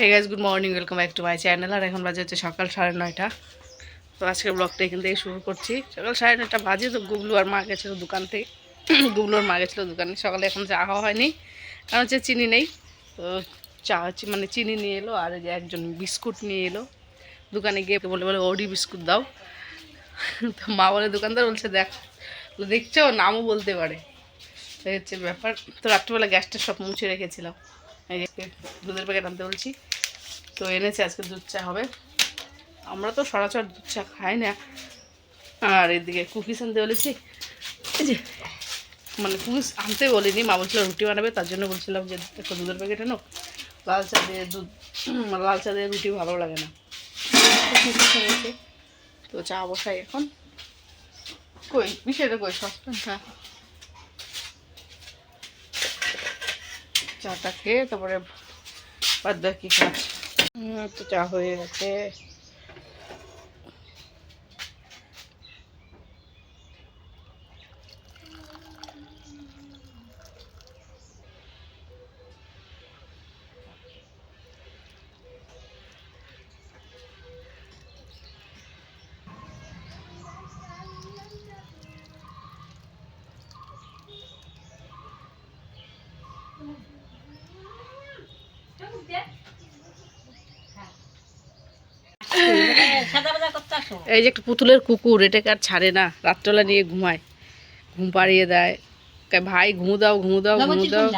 Hey guys good morning welcome back to my channel আর এখন বাজে হচ্ছে সকাল সাড়ে নয়টা। তো আজকের ব্লগটা এখান থেকে শুরু করছি। সকাল সাড়ে নয়টা বাজে তো গুবলু আর মা গেছিল দোকান থেকে। গুবলুর মা গেছিল দোকানে। সকালে এখন চা খাওয়া হয়নি। কারণ হচ্ছে চিনি নেই। তো চা চি- মানে চিনি নিয়ে এলো আর যে একজন বিস্কুট নিয়ে এলো। দোকানে গিয়ে বলে বলে, ওডি বিস্কুট দাও। তো মা বলে, দোকানদার বলছে, দেখ। দেখছ? নামও বলতে পারে। হচ্ছে ব্যাপার। তো রাত্রিবেলা গ্যাসটা সব মুছে রেখেছিলাম। দুধের প্যাকেট আনতে বলছি। তো এনেছে, আজকে দুধ চা হবে। আমরা তো সরাসর দুধ চা খাই না। আর এদিকে কুকিজ আনতে বলেছি। যে মানে কুকিজ আনতে বলিনি, মা বলছিল রুটি বানাবে, তার জন্য বলছিলাম যে একটা দুধের প্যাকেট এনো লাল চা দিয়ে দুধ, লাল চা দিয়ে রুটি ভালো লাগে না। তো চা বসাই এখন। কই, বিষয়টা কই? সসপ্যান চাটা খেয়ে তারপরে বাদ বাকি কাজ হুম, তো চা হয়ে গেছে। এই যে একটা পুতুলের কুকুর এটাকে আর ছাড়ে না? রাত্রবেলা নিয়ে ঘুমায়। ঘুম পাড়িয়ে দেয়। ভাই ঘুমু দাও ঘুমু দাও ঘুমু দাও।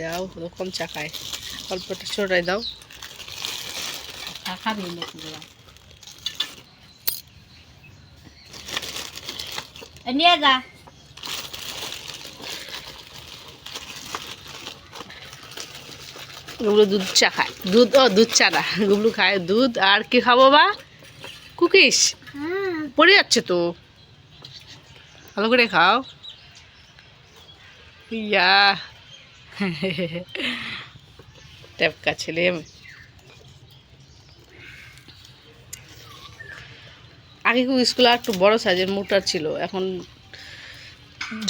দাও ওরকম চাকায়। অল্প একটা ছোটাই দাও নিয়ে যা। গুবলু দুধ চা খায়। দুধ, ও, দুধ চা না, গুবলু খায় দুধ। আর কি খাব বা? কুকিস। পড়ে যাচ্ছে তো। ভালো করে খাও। ইয়া। ট্যাপকা ছেলে। আগে কুকিসগুলো একটু বড় সাইজের মোটার ছিল, এখন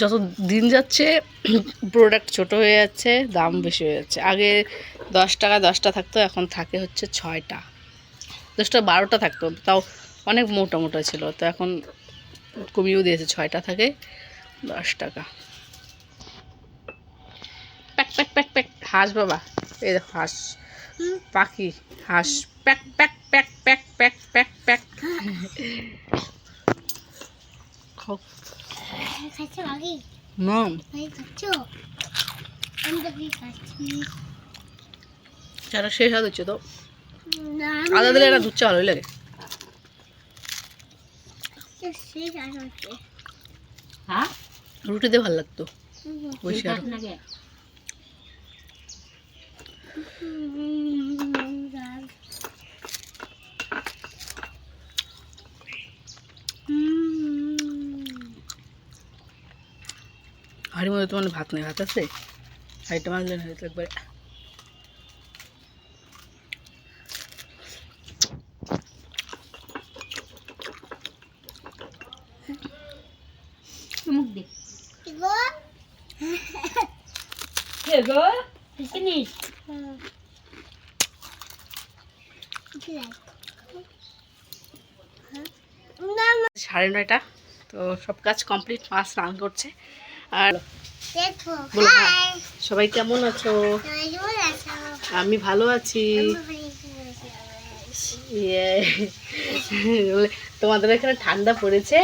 যত দিন যাচ্ছে প্রোডাক্ট ছোট হয়ে যাচ্ছে, দাম বেশি হয়ে যাচ্ছে। আগে দশ টাকা, দশটা থাকতো, এখন থাকে হচ্ছে ছয়টা। দশটা, বারোটা থাকতো, তাও অনেক মোটা মোটা ছিল। তো এখন কমিয়েও দিয়েছে, ছয়টা থাকে, দশ টাকা। প্যাক প্যাক প্যাক প্যাক, হাঁস বাবা। এই দেখো, হাঁস। পাখি, হাঁস। প্যাক প্যাক প্যাক প্যাক প্যাক প্যাক প্যাক। খাও খাচ্ছে বাকি হুম ভাই খাচ্ছ আমি তো কি খাচ্ছি যারা শেষ হাত হচ্ছে তো। না আদা দিলে এটা দুধ ভালোই লাগে। শেষ আর হচ্ছে হ্যাঁ? রুটি দিয়ে ভালো লাগতো। বসে হাড়ির মধ্যে তোমার ভাত নেই ভাত আছে। হাড়িটা মারলে না হয়তো একবারে। মুখ দে। গো কে গো? পিছনিস না সাড়ে নয়টা তো সব কাজ কমপ্লিট মা স্নান করছে। আর হ্যাঁ। সবাই কেমন আছো? আমি ভালো আছি। ইয়ে। তোমাদের এখানে ঠান্ডা পড়েছে?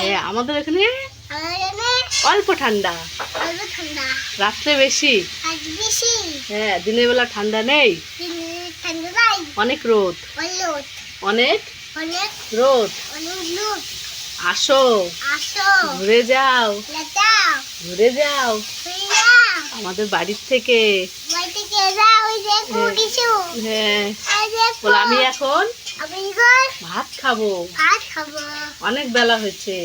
হ্যাঁ আমাদের এখানে অল্প ঠান্ডা। রাত্রে বেশি। হ্যাঁ দিনের বেলা ঠান্ডা নেই। অনেক রোদ। অনেক। অনেক রোদ। আসো। আসো। ঘুরে যাও। ঘুরে যাও। আমাদের বাড়ির থেকে। হ্যাঁ। আর আমি এখন ভাত খাব। অনেক বেলা হয়েছে।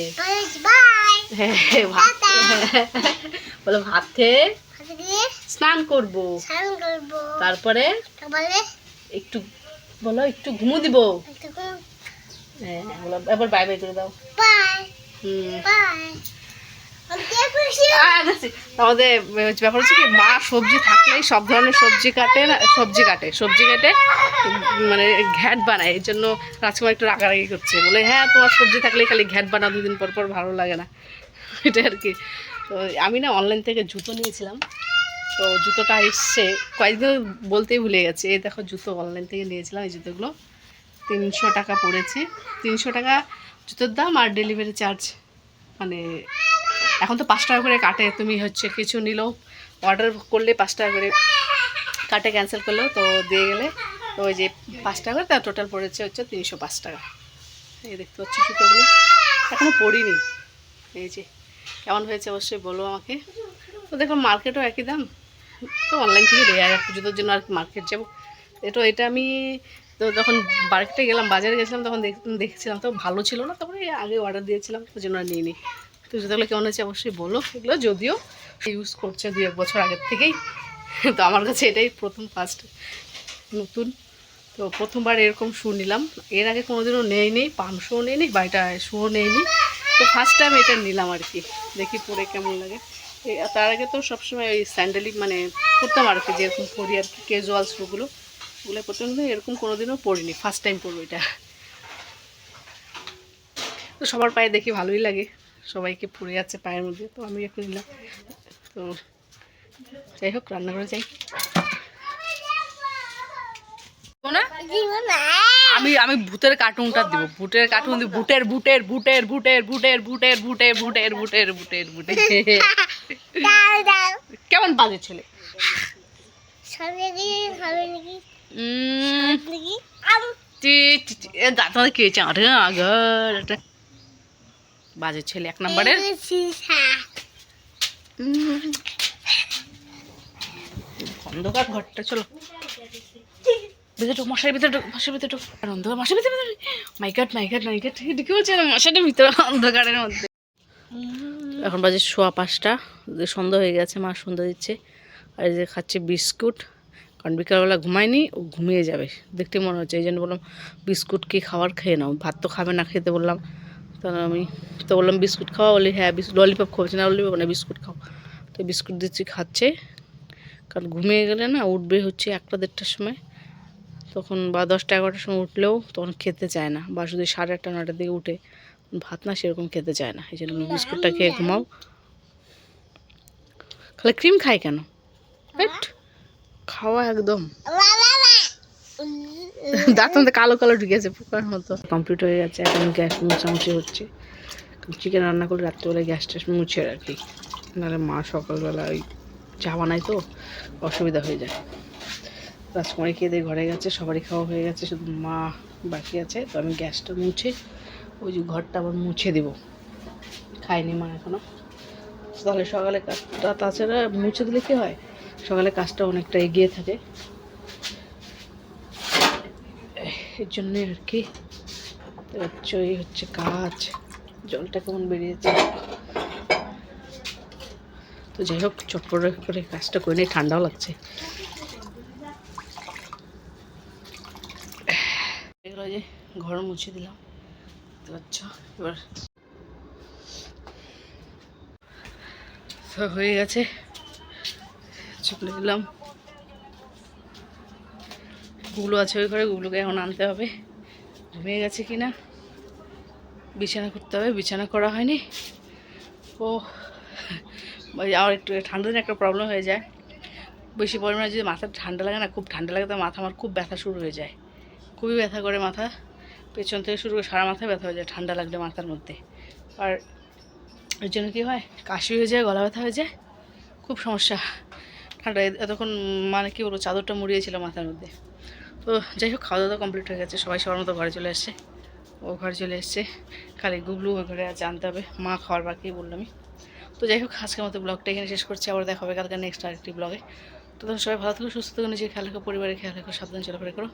হ্যাঁ ভাত বলে ভাত খেয়ে স্নান করব। তারপরে একটু বলো একটু ঘুমো দিব। হ্যাঁ এবার বাই বাই করে দাও। আমাদের ব্যাপার হচ্ছে কি মা সবজি থাকলেই সব ধরনের সবজি কাটে না সবজি কাটে সবজি কেটে মানে ঘ্যাট বানায় জন্য রাজকুমার একটু রাগারাগি করছে। বলে হ্যাঁ তোমার সবজি থাকলেই খালি ঘ্যাট বানাও দুদিন পর পর ভালো লাগে না। এটা আর কি। তো আমি না অনলাইন থেকে জুতো নিয়েছিলাম। তো জুতোটা এসছে কয়েকদিন বলতেই ভুলে গেছে। এই দেখো জুতো অনলাইন থেকে নিয়েছিলাম এই জুতোগুলো। তিনশো টাকা পড়েছে। তিনশো টাকা জুতোর দাম আর ডেলিভারি চার্জ মানে এখন তো পাঁচ টাকা করে কাটে, তুমি হচ্ছে কিছু নিলেও অর্ডার করলে পাঁচ টাকা করে কাটে ক্যান্সেল করলেও তো দিয়ে গেলে, তো ওই যে পাঁচ টাকা করে তার টোটাল পড়েছে হচ্ছে তিনশো পাঁচ টাকা। এই দেখতে পাচ্ছি জুতোগুলো এখনও পড়িনি এই যে, কেমন হয়েছে অবশ্যই বলো আমাকে। তো দেখো মার্কেটও একই দাম, তো অনলাইন থেকে যাক জুতোর জন্য আর মার্কেট যাব। এটা এটা আমি তো যখন বাড়িতে গেলাম, বাজারে গেছিলাম, তখন দেখ- দেখছিলাম তো ভালো ছিল না। তারপরে আগে অর্ডার দিয়েছিলাম ওই জন্য নিয়ে নিই তো জুতোগুলো কেমন হয়েছে অবশ্যই বলো। এগুলো যদিও ইউজ করছে দু এক বছর আগের থেকেই। তো আমার কাছে এটাই প্রথম ফার্স্ট নতুন। তো প্রথমবার এরকম শু নিলাম। এর আগে কোনোদিনও নেই নেই পাম শুও নেই নি বা এটা শুও নেইনি। তো ফার্স্ট টাইম এটা নিলাম আর কি। দেখি পরে কেমন লাগে। তার আগে তো সবসময় ওই স্যান্ডেলই মানে পরতাম আর কি যেরকম পরি আর কি ক্যাজুয়াল শুগুলো ওগুলো প্রথম এরকম কোনোদিনও পড়িনি ফার্স্ট টাইম পরবো এটা তো সবার পায়ে দেখি ভালোই লাগে সবাইকে পরে যাচ্ছে পায়ের মধ্যে তো আমি একটু নিলাম তো যাই হোক রান্না করে যাই আমি আমি ভূতের কার্টুনটা দিব ভূতের কার্টুন দিব ভূতের ভূতের ভূতের ভূতের ভূতের ভূতের ভূতের ভূতের ভূতের ভূতের ভূতের কেমন বাজে ছেলে আমাদের কে চাঁটে আগর বাজে ছেলে এক নম্বরের অন্ধকার ঘরটা চলো। ভিতরে ঢুক মশার ভিতরে ঢুক মশার ভিতরে ঢুক। আর অন্ধকার মশার ভিতরে ভিতরে মাইকাট মাইকাট মাইকাট ঢুকে বলছে না মশাটার ভিতরে অন্ধকারের মধ্যে। এখন বাজে শোয়া পাঁচটা। যে সন্ধ্যা হয়ে গেছে মা সন্ধ্যা দিচ্ছে। আর যে খাচ্ছে বিস্কুট। কারণ বিকালবেলা ঘুমায়নি, ও ঘুমিয়ে যাবে। দেখতে মনে হচ্ছে, এই জন্য বললাম, বিস্কুট কি খাবার খেয়ে নাও। ভাত তো খাবে না খেতে বললাম। তাহলে আমি তো বললাম, বিস্কুট খাওয়া বলি হ্যাঁ ললিপপ খাওয়াচ্ছে না ললিপপ না, বিস্কুট খাও। তো বিস্কুট দিচ্ছি, খাচ্ছে। কারণ ঘুমিয়ে গেলে না, উঠবে হচ্ছে একটা দেড়টার সময়। তখন বা দশটা, এগারোটার সময় উঠলেও তখন খেতে চায় না। বা শুধু সাড়ে আটটা নটার দিকে উঠে ভাত না, সেরকম খেতে চায় না। এই জন্য বিস্কুটটা খেয়ে ঘুমাও। খালি ক্রিম খাই কেন? পেট খাওয়া একদম। দাঁত কালো কালো ঢুকেছে পোকার মতো। কমপ্লিট হয়ে গেছে এখন গ্যাস মোছামুছি হচ্ছে। চিকেন রান্না করে রাত্রেবেলায় গ্যাস ট্যাস মুছে রাখি। নাহলে মা সকালবেলা ওই চা বানায় তো অসুবিধা হয়ে যায়। রাজকুমারী খেয়ে দিয়ে ঘরে গেছে সবারই খাওয়া হয়ে গেছে শুধু মা বাকি আছে। তো আমি গ্যাসটা মুছে ওই যে ঘরটা আবার মুছে দেব। খাইনি মা এখনও। তাহলে সকালে কাজটা তাছাড়া মুছে দিলে কি হয়? সকালে কাজটা অনেকটা এগিয়ে থাকে। এর জন্যে আর কি। এই হচ্ছে কাজ। জলটা কেমন বেরিয়েছে? তো যাই হোক, চটপট করে কাজটা করে নিয়ে ঠান্ডাও লাগছে। এগুলো যে ঘর মুছে দিলাম। এবার হয়ে গেছে। চলে এলাম। গুলো আছে ওই ঘরে গুলোকে এখন আনতে হবে। ঘুমিয়ে গেছে কি না বিছানা করতে হবে, বিছানা করা হয়নি। ও আমার একটু ঠান্ডা একটা প্রবলেম হয়ে যায়। বেশি পরিমাণে যদি মাথা ঠান্ডা লাগে না, খুব ঠান্ডা লাগে, তো মাথা আমার খুব ব্যথা শুরু হয়ে যায়। খুবই ব্যথা করে মাথা। পেছন থেকে শুরু করে সারা মাথায় ব্যথা হয়ে যায়, ঠান্ডা লাগলে মাথার মধ্যে। আর এর জন্য কী হয়? কাশি হয়ে যায়, গলা ব্যথা হয়ে যায়। খুব সমস্যা। ঠান্ডা এতক্ষণ মানে কী বলব, চাদরটা মুড়িয়েছিল মাথার মধ্যে। তো যাই হোক, খাওয়া দাওয়া কমপ্লিট হয়ে গেছে। সবাই সবার মতো ঘরে চলে আসছে। ও ঘরে চলে এসছে। খালি গুগলু ঘরে আছে জানতে হবে, মা খাওয়ার বাকি বলল আমি। তো যাই হোক, আজকের মতো ব্লগটা এখানে শেষ করছি। আবার দেখা হবে কালকে নেক্সট আরেকটি ব্লগে। তো তখন সবাই ভালো থাকো, সুস্থ থাকো, নিজের খেয়াল রাখো, পরিবারের খেয়াল রাখো, সাবধান চলাফেরা করো।